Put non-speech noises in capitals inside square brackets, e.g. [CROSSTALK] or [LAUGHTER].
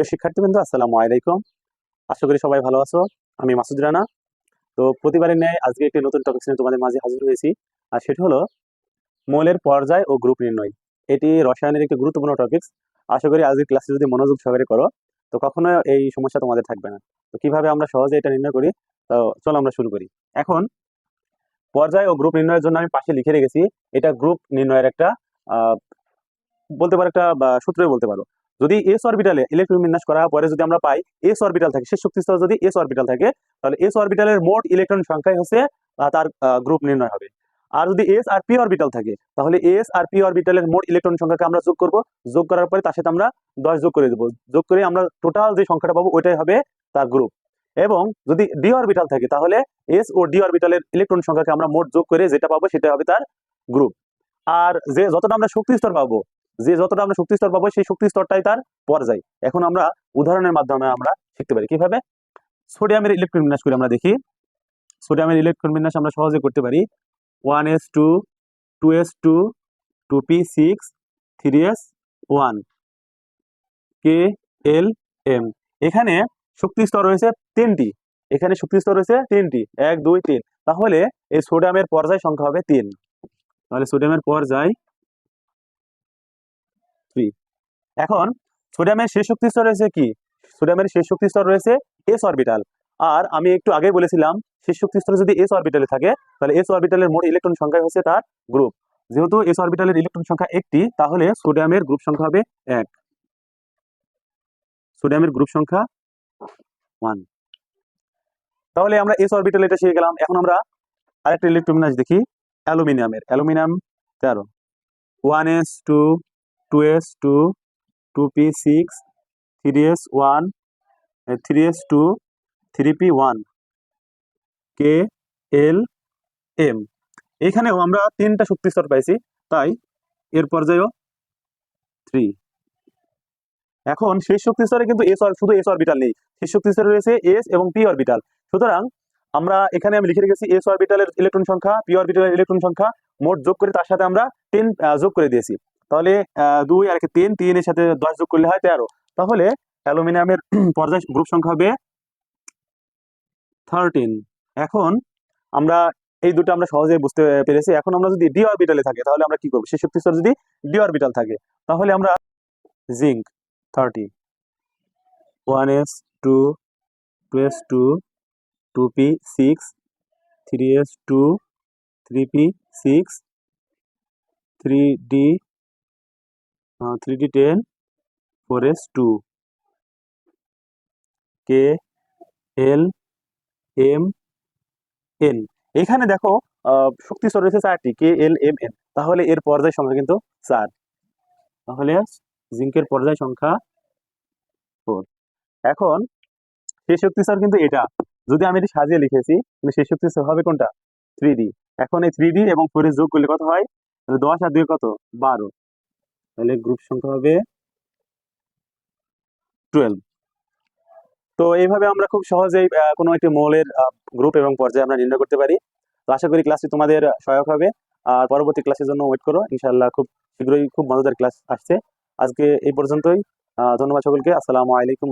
প্রিয় শিক্ষার্থীবৃন্দ, আসসালামু আলাইকুম। আশা করি সবাই ভালো আছো। আমি মাসুদ রানা। তো প্রতিবারের ন্যায় আজকে একটি নতুন টপিক নিয়ে তোমাদের মাঝে হাজির হয়েছি। আর সেটি হলো মৌলের পর্যায় ও গ্রুপ নির্ণয়। এটি রসায়নের একটি গুরুত্বপূর্ণ টপিক আশা করি আজকের ক্লাসে যদি মনোযোগ সহকারে করো, তো কখনো এই সমস্যা তোমাদের থাকবে না। তো কীভাবে আমরা সহজে এটা নির্ণয় করি, তো চলো আমরা শুরু করি। এখন, পর্যায় ও গ্রুপ নির্ণয়ের জন্য আমি পাশে লিখে রেখেছি, এটা গ্রুপ নির্ণয়ের একটা বলতে পারো একটা বা, সূত্রই বলতে পারো। যদি এস অরবিটালে ইলেকট্রন বিন্যাস করার পরে যদি আমরা পাই এস অরবিটাল থাকে শেষ শক্তি স্তর যদি এস অরবিটাল থাকে তাহলে এস অরবিটালের মোট ইলেকট্রন সংখ্যাই হচ্ছে তার গ্রুপ নির্ণয় হবে। আর যদি এস আর পি অরবিটাল থাকে তাহলে এস আর পি অরবিটালের মোট ইলেকট্রন সংখ্যাকে আমরা যোগ করব। যোগ করার পরে তার সাথে আমরা দশ যোগ করে দেবো। যোগ করে আমরা টোটাল যে সংখ্যাটা পাবো ওইটাই হবে তার গ্রুপ এবং যদি ডি অরবিটাল থাকে তাহলে এস ও ডি অরবিটালের ইলেকট্রন সংখ্যাকে আমরা মোট যোগ করে যেটা পাবো সেটা হবে তার গ্রুপ আর যে যতটা আমরা শক্তি স্তর পাবো যে যতটা আমরা শক্তি স্তর পাবো, সেই শক্তি স্তরটাই তার পর্যায় এখন আমরা উদাহরণের মাধ্যমে আমরা শিখতে পারি। কীভাবে? সোডিয়ামের ইলেকট্রন বিন্যাস করে আমরা দেখি। সোডিয়ামের ইলেকট্রন বিন্যাস আমরা সহজে করতে পারি। One S two two S two two P six, three S one K L M. এখানে শক্তি স্তর রয়েছে তিনটি। এখানে শক্তি স্তর রয়েছে তিনটি। এক, দুই, তিন। তাহলে এই সোডিয়ামের পর্যায় সংখ্যা হবে তিন। তাহলে সোডিয়ামের পর্যায় থ্রি এখন সোডিয়ামের শেষ শক্তি স্তর রয়েছে কি? সোডিয়ামের শেষ শক্তি স্তর রয়েছে এস অরবিটাল আর আমি একটু আগে বলেছিলাম, শেষ শক্তি স্তর যদি এস অরবিটালে থাকে, তাহলে এস অরবিটালের মোট ইলেকট্রন সংখ্যা হচ্ছে তার গ্রুপ যেহেতু এস অরবিটালের ইলেকট্রন সংখ্যা একটি, তাহলে সোডিয়ামের গ্রুপ সংখ্যা হবে এক। সোডিয়ামের গ্রুপ সংখ্যা ওয়ান তাহলে আমরা এস অরবিটাল এটা শিখে গেলাম। এখন আমরা আরেকটা ইলেকট্রন বিন্যাস দেখি। অ্যালুমিনিয়ামের। অ্যালুমিনিয়াম তেরো। One S two two S two two P six three S one three S two three P one K L M এখানেও আমরা তিনটা শক্তি স্তর পাইছি, তাই এর পর্যায়েও থ্রি এখন শেষ শক্তি স্তরে কিন্তু এস শুধু এস অরবিটাল নেই শেষ শক্তি স্তরে রয়েছে এস এবং পি অরবিটাল সুতরাং আমরা এখানে আমি লিখে রেখেছি এস অরবিটালের ইলেকট্রন সংখ্যা পি অরবিটালের ইলেকট্রন সংখ্যা, মোট যোগ করে তার সাথে আমরা টেন যোগ করে দিয়েছি। তাহলে দুই আর একে তিন তিনের সাথে দশ যোগ করলে হয় তেরো। তাহলে অ্যালুমিনিয়ামের [CLEARS THROAT] পর্যায় গ্রুপ সংখ্যা হবে থার্টিন এখন আমরা এই দুটো আমরা সহজে বুঝতে পেরেছি। এখন আমরা যদি ডি অরবিটালে থাকে, তাহলে আমরা কি করব? সেই শক্তি স্তর যদি ডি অরবিটাল থাকে, তাহলে আমরা zinc thirty one S two two S two two P six three S two three P six three D three D ten four S two K L M N এখানে দেখো শক্তি স্তর রয়েছে চারটি কে L M N তাহলে এর পর্যায় সংখ্যা কিন্তু চার। তাহলে জিঙ্কের পর্যায় সংখ্যা ফোর এখন, সেই শক্তি স্তর কিন্তু এটা। যদি আমি এটি সাজিয়ে লিখেছি কিন্তু সেই শক্তি স্তর হবে কোনটা? থ্রি এখন এই থ্রি এবং ফোর যোগ করলে কত হয়? দশ আর দুই কত? বারো। তাহলে গ্রুপ সংখ্যা হবে টুয়েলভ তো এইভাবে আমরা খুব সহজেই কোনো একটি মৌলের গ্রুপ এবং পর্যায়ে আমরা নির্ণয় করতে পারি। তো আশা করি ক্লাসটি তোমাদের সহায়ক হবে। আর পরবর্তী ক্লাসের জন্য ওয়েট করো। ইনশাল্লাহ খুব শীঘ্রই খুব মজাদার ক্লাস আসছে। আজকে এই পর্যন্তই। ধন্যবাদ সকলকে। আসসালামু আলাইকুম